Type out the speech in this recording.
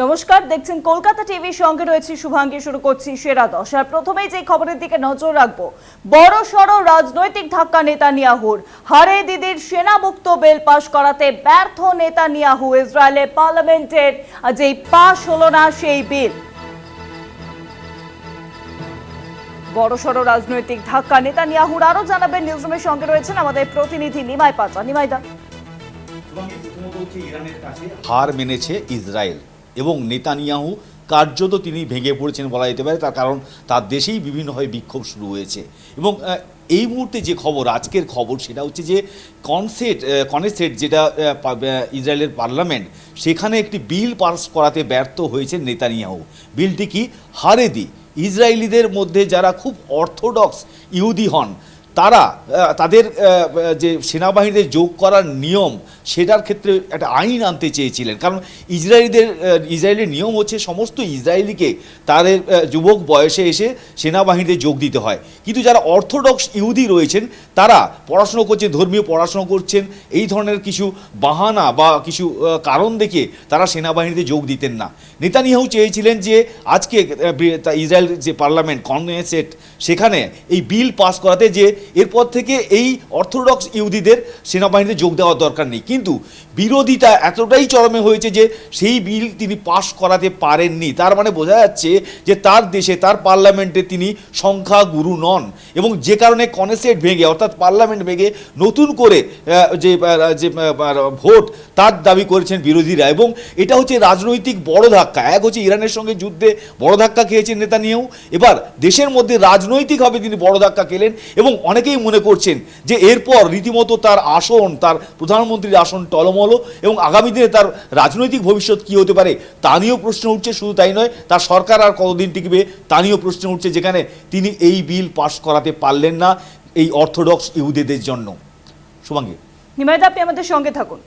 নমস্কার, দেখছেন কলকাতা টিভির সঙ্গে রয়েছে শুভাঙ্গী, শুরু করছি সেরা দশ। আর প্রথমেই যে খবরের দিকে নজর রাখব, বড় সড় রাজনৈতিক ধাক্কা নেতানিয়াহুর। হারে দিদির সেনামুক্ত বিল পাশ করাতে ব্যর্থ নেতানিয়াহু, ইসরায়েলের পার্লামেন্টের যেই পাশ হলো না সেই বিল। বড় সড় রাজনৈতিক ধাক্কা নেতানিয়াহুর আরও জানাবেন নিউজরুমের সঙ্গে রয়েছেন আমাদের প্রতিনিধি নিমাই পাচা। নিমাইদা হার মেনেছে ইসরায়েল। এবং নেতানিয়াহু কার্যত তিনি ভেঙে পড়েছেন বলা যেতে পারে, তার কারণ তার দেশেই বিভিন্নভাবে বিক্ষোভ শুরু হয়েছে। এবং এই মুহূর্তে যে খবর, আজকের খবর, সেটা হচ্ছে যে কনসেট কনেসেট যেটা ইসরায়েলের পার্লামেন্ট, সেখানে একটি বিল পাস করাতে ব্যর্থ হয়েছে নেতানিয়াহু। বিলটি কি হারেদি? ইসরায়েলিদের মধ্যে যারা খুব অর্থোডক্স ইহুদি হন তারা তাদের যে সেনাবাহিনীতে যোগ করার নিয়ম, সেটার ক্ষেত্রে একটা আইন আনতে চেয়েছিলেন। কারণ ইসরায়েলিদের ইসরায়েলের নিয়ম হচ্ছে সমস্ত ইসরায়েলিকে তাদের যুবক বয়সে এসে সেনাবাহিনীতে যোগ দিতে হয়। কিন্তু যারা অর্থোডক্স ইহুদি রয়েছেন, তারা পড়াশুনো করছেন, ধর্মীয় পড়াশুনো করছেন, এই ধরনের কিছু বাহানা বা কিছু কারণ দেখে তারা সেনাবাহিনীতে যোগ দিতেন না। নেতানিয়াহু চেয়েছিলেন যে আজকে ইসরায়েল যে পার্লামেন্ট কনসেট সেখানে এই বিল পাস করাতে যে এরপর থেকে এই অর্থোডক্স ইহুদিদের সেনাবাহিনীতে যোগ দেওয়ার দরকার নেই। কিন্তু বিরোধিতা এতটাই চরমে হয়েছে যে সেই বিল তিনি পাস করাতে পারেননি। তার মানে বোঝা যাচ্ছে যে তার দেশে, তার পার্লামেন্টে তিনি সংখ্যাগুরু নন এবং যে কারণে কনেসেট ভেঙে, অর্থাৎ পার্লামেন্ট ভেঙে নতুন করে যে যে ভোট তার দাবি করেছেন বিরোধীরা এবং এটা হচ্ছে রাজনৈতিক বড় ধাক্কা। এক হচ্ছে ইরানের সঙ্গে যুদ্ধে বড় ধাক্কা খেয়েছেন নেতা নিয়েও এবার দেশের মধ্যে রাজনৈতিকভাবে তিনি বড় ধাক্কা খেলেন এবং অনেকেই মনে করছেন যে এরপর রীতিমতো তার আসন, তার প্রধানমন্ত্রীর আসন টলমল এবং আগামী দিনে তার রাজনৈতিক ভবিষ্যৎ কি হতে পারে তা নিয়েও প্রশ্ন উঠছে, শুধু তাই নয়, তার সরকার আর কতদিন টিকবে তা নিয়েও প্রশ্ন উঠছে, যেখানে তিনি এই বিল পাশ করাতে পারলেন না এই অর্থোডক্স ইহুদিদের জন্য। শুভাঙ্গী। নিমাইদা, আপনি আমাদের সঙ্গে থাকুন।